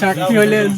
সাক্ষী হলেন।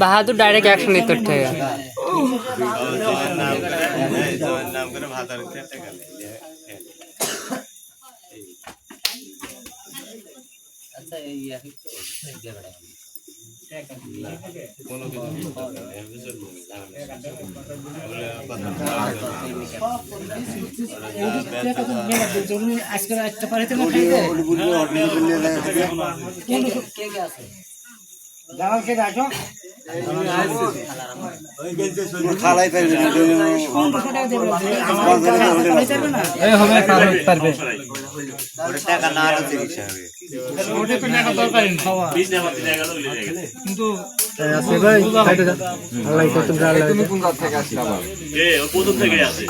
বাহাদুর direct action নিতে থেকে নাম করে ভাতার খেতে গেলে আজকে একটা পারিতে না খাইতে দাঁড়াও কে রাখো খালাই পারবে না হবে পারবে। টাকা না আরও চিকিৎসা হবে। ওটা তো টাকা দরকারই না খাওয়া কিন্তু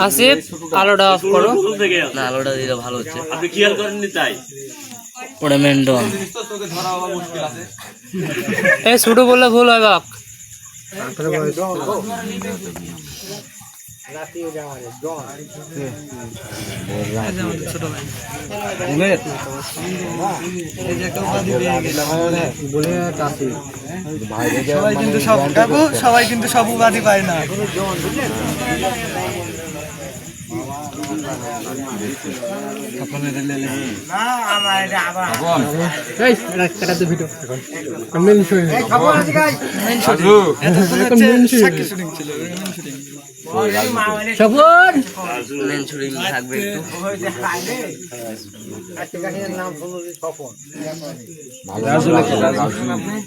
আসিফ আলোটা অফ করো। না আলোটা দিলে ভালো হচ্ছে। আপনি খেয়াল করেননি তাই? ওটা মেন্ডন এই ছোট বললে ভুল হয় বাপ। সবাই কিন্তু সব সবাই কিন্তু সব উপাধি পায় না মেন শুটিং থাকবে একটু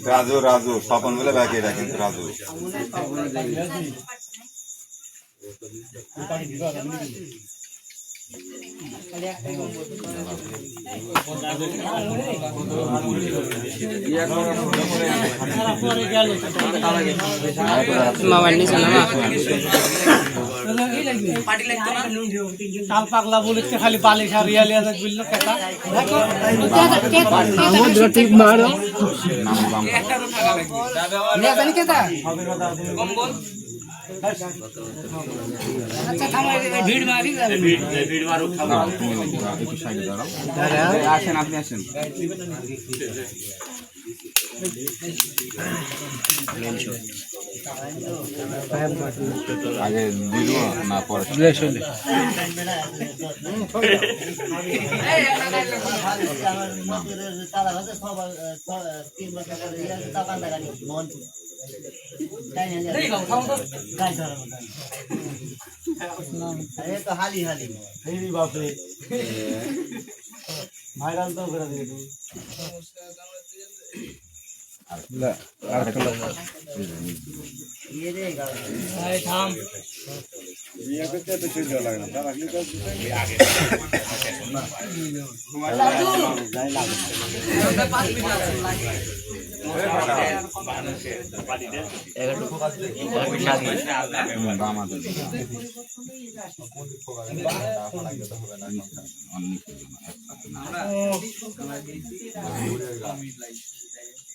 রাজু রাজু স্বপন বলে বাকি কিন্তু রাজু। মামার নিচে নামা কাল পাগলা বলেছে খালি বালিশ আর রিয়ালি আছে বুঝলো কেটা ঠিক মারো জানি কেটা আসেন আপনি আসেন। আগে দিব না পরে। হালি হালি ভাইরাল তো করে অনেক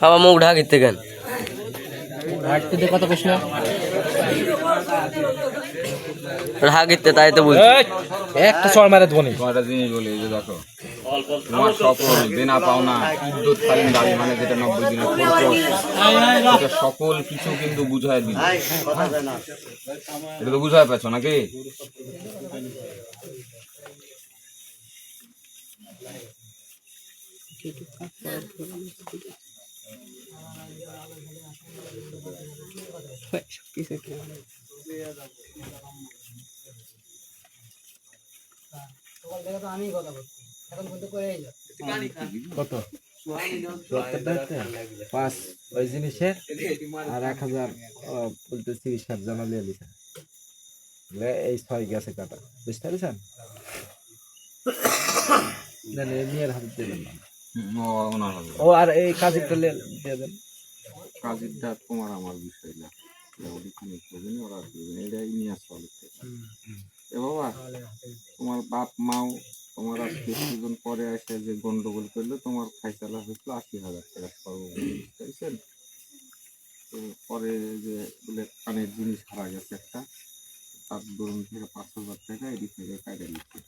বাবা মুখ ঢাকিতে কেন? ঢাকিতে তাই তো বলছি। একটা চড় মারে ধোনি। তোমার জিনিস বলি এই যে দেখো। তোমার সকল দেনা পাওনা বিদ্যুৎকালীন দাবি মানে যেটা নব্বই দিনের সকল কিছু কিন্তু বুঝায় দিবে। এটা তো বুঝায় পাচ্ছ নাকি? আমি কথা বলছি। এখন কিন্তু করে পাঁচ। ওই জিনিসের আর এক হাজার বলতে এই ছয় গেছে কাটা। বুঝতে পেরেছেন? মেয়ের হাতে দিয়ে দেন ও আর এই কাজেরটা লে- দিয়ে দেন। কাজেরটা তোমার আমার বিষয় না। নিয়ে আসতে এ বাবা তোমার বাপ মাও তোমার আজকে কিছুদিন পরে এসে যে গন্ডগোল করল তোমার ফাইসালা হয়েছিল আশি হাজার টাকা সর্বমোট বুঝতে পেরেছেন তো পরে যে বলে কানের জিনিস হারা গেছে একটা তার দরুন থেকে পাঁচ হাজার টাকা এদিক থেকে কাটে নিচ্ছে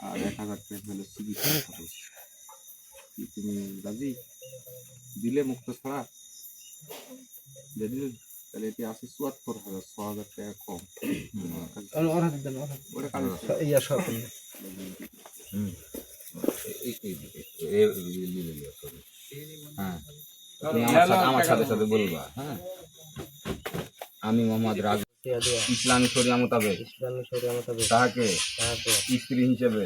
আর এক হাজার টাকা হলো চিকিৎসা খরচ তুমি রাজি দিলে মুক্ত ছাড়া যদি তাহলে এটি আছে চুয়াত্তর হাজার ছ হাজার টাকা কম। আমার সাথে সাথে বলবা হ্যাঁ। আমি মোহাম্মদ রাজ ইসলামী শরিয়া মোতাবেক। তাহাকে স্ত্রী হিসেবে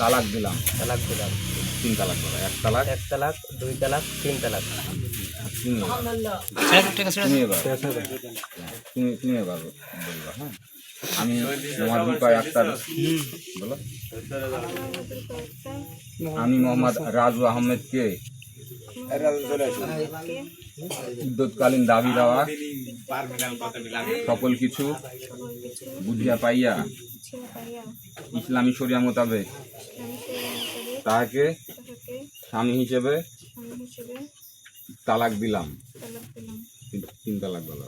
তালাক দিলাম। তালাক দিলাম। তিন তালাক বলা এক তালাক। এক তালাক দুই তালাক তিন তালাক। তুমি এবার তুমি তুমি এবার বলবা হ্যাঁ। আমি মোহাম্মদ আক্তার। বলো। আমি মোহাম্মদ রাজু আহমেদকে ইদ্যৎকালীন দাবি দেওয়া। সকল কিছু বুঝিয়া পাইয়া ইসলামী শরিয়া মোতাবেক তাহাকে স্বামী হিসেবে তালাক দিলাম। তিন- তিন তালাক বলো